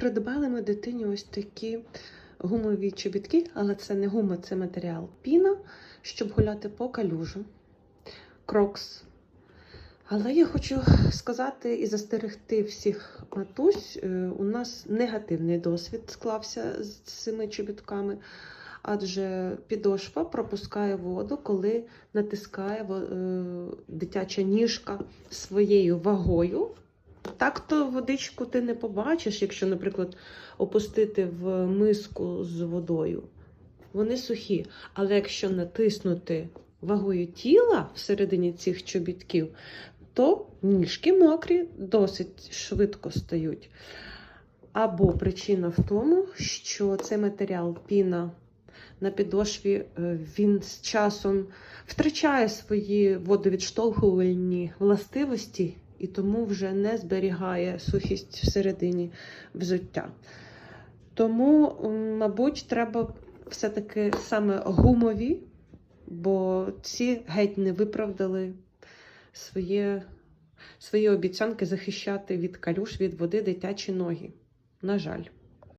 Придбали ми дитині ось такі гумові чобітки, але це не гума, це матеріал. Піна, щоб гуляти по калюжу. Крокс. Але я хочу сказати і застерегти всіх матусь. е, У нас негативний досвід склався з цими чобітками, адже підошва пропускає воду, коли натискає е, дитяча ніжка своєю вагою. Так то водичку ти не побачиш, якщо, наприклад, опустити в миску з водою. Вони сухі. Але якщо натиснути вагою тіла всередині цих чобітків, то ніжки мокрі досить швидко стають. Або причина в тому, що цей матеріал піна на підошві е, він з часом втрачає свої водовідштовхувальні властивості і тому вже не зберігає сухість всередині взуття. Тому, мабуть, треба все-таки саме гумові, бо ці геть не виправдали своє, свої обіцянки захищати від калюш, від води дитячі ноги. На жаль.